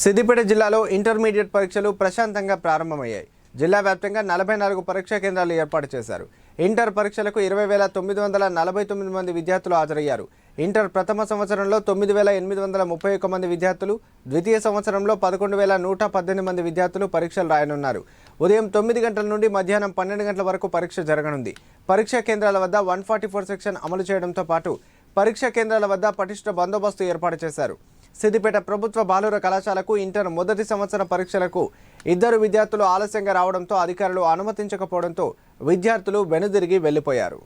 సిద్దిపేట జిల్లాలో ఇంటర్మీడియట్ పరీక్షలు ప్రశాంతంగా ప్రారంభమయ్యాయి. జిల్లా వ్యాప్తంగా నలభై నాలుగు పరీక్షా కేంద్రాలు ఏర్పాటు చేశారు. ఇంటర్ పరీక్షలకు ఇరవై వేల తొమ్మిది వందల నలభై తొమ్మిది మంది విద్యార్థులు హాజరయ్యారు. ఇంటర్ ప్రథమ సంవత్సరంలో తొమ్మిది వేల ఎనిమిది వందల ముప్పై ఒక్క మంది విద్యార్థులు ద్వితీయ సంవత్సరంలో పదకొండు వేల నూట పద్దెనిమిది మంది విద్యార్థులు పరీక్షలు రాయనున్నారు. ఉదయం తొమ్మిది గంటల నుండి మధ్యాహ్నం పన్నెండు గంటల వరకు పరీక్ష జరగనుంది. పరీక్షా కేంద్రాల వద్ద వన్ ఫార్టీ ఫోర్ సెక్షన్ అమలు చేయడంతో పాటు పరీక్షా కేంద్రాల వద్ద పటిష్ట బందోబస్తు ఏర్పాటు చేశారు. సిద్దిపేట ప్రభుత్వ బాలుర కళాశాలకు ఇంటర్ మొదటి సంవత్సర పరీక్షలకు ఇద్దరు విద్యార్థులు ఆలస్యంగా రావడంతో అధికారులు అనుమతించకపోవడంతో విద్యార్థులు వెనుదిరిగి వెళ్ళిపోయారు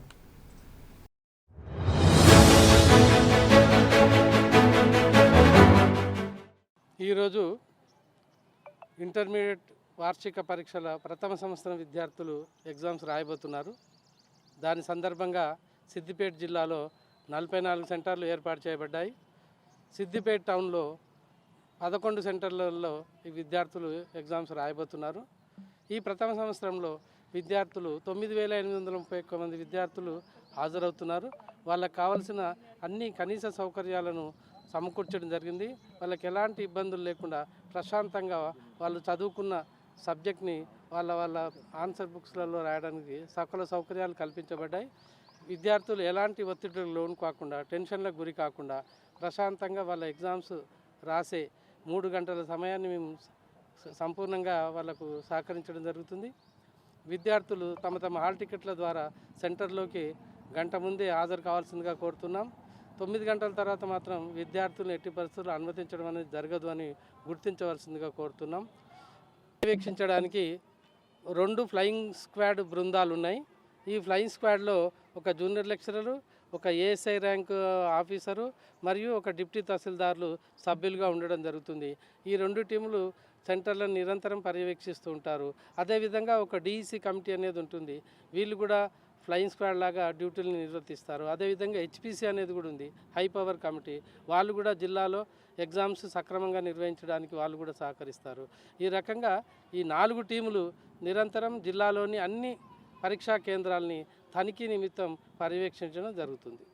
ఈరోజు ఇంటర్మీడియట్ వార్షిక పరీక్షల ప్రథమ సంవత్సరం విద్యార్థులు ఎగ్జామ్స్ రాయబోతున్నారు. దాని సందర్భంగా సిద్దిపేట జిల్లాలో నలభై నాలుగు సెంటర్లు ఏర్పాటు చేయబడ్డాయి. సిద్దిపేట టౌన్లో పదకొండు సెంటర్లలో ఈ విద్యార్థులు ఎగ్జామ్స్ రాయబోతున్నారు. ఈ ప్రథమ సంవత్సరంలో విద్యార్థులు తొమ్మిది వేల ఎనిమిది వందల ముప్పై ఒక్క మంది విద్యార్థులు హాజరవుతున్నారు. వాళ్ళకి కావాల్సిన అన్ని కనీస సౌకర్యాలను సమకూర్చడం జరిగింది. వాళ్ళకి ఎలాంటి ఇబ్బందులు లేకుండా ప్రశాంతంగా వాళ్ళు చదువుకున్న సబ్జెక్ట్ని వాళ్ళ వాళ్ళ ఆన్సర్ బుక్స్లలో రాయడానికి సకల సౌకర్యాలు కల్పించబడ్డాయి. విద్యార్థులు ఎలాంటి ఒత్తిడికి లోను కాకుండా టెన్షన్లకు గురి కాకుండా ప్రశాంతంగా వాళ్ళ ఎగ్జామ్స్ రాసే మూడు గంటల సమయాన్ని మేము సంపూర్ణంగా వాళ్ళకు సహకరించడం జరుగుతుంది. విద్యార్థులు తమ తమ హాల్ టికెట్ల ద్వారా సెంటర్లోకి గంట ముందే హాజరు కావాల్సిందిగా కోరుతున్నాం. తొమ్మిది గంటల తర్వాత మాత్రం విద్యార్థులను ఎట్టి పరిస్థితుల్లో అనుమతించడం అనేది జరగదు అని గుర్తించవలసిందిగా కోరుతున్నాం. పర్యవేక్షించడానికి రెండు ఫ్లయింగ్ స్క్వాడ్ బృందాలు ఉన్నాయి ఈ ఫ్లయింగ్ స్క్వాడ్లో ఒక జూనియర్ లెక్చరరు ఒక ఏఎస్ఐ ర్యాంక్ ఆఫీసరు మరియు ఒక డిప్టీ తహసీల్దార్లు సభ్యులుగా ఉండడం జరుగుతుంది. ఈ రెండు టీములు సెంటర్లను నిరంతరం పర్యవేక్షిస్తూ ఉంటారు. అదేవిధంగా ఒక డిఈసి కమిటీ అనేది ఉంటుంది. వీళ్ళు కూడా ఫ్లయింగ్ స్క్వాడ్ లాగా డ్యూటీలను నిర్వర్తిస్తారు. అదేవిధంగా హెచ్పిసి అనేది కూడా ఉంది హై పవర్ కమిటీ. వాళ్ళు కూడా జిల్లాలో ఎగ్జామ్స్ సక్రమంగా నిర్వహించడానికి వాళ్ళు కూడా సహకరిస్తారు. ఈ రకంగా ఈ నాలుగు టీములు నిరంతరం జిల్లాలోని అన్ని పరీక్షా కేంద్రాలని తనిఖీ నిమిత్తం పర్యవేక్షించడం జరుగుతుంది.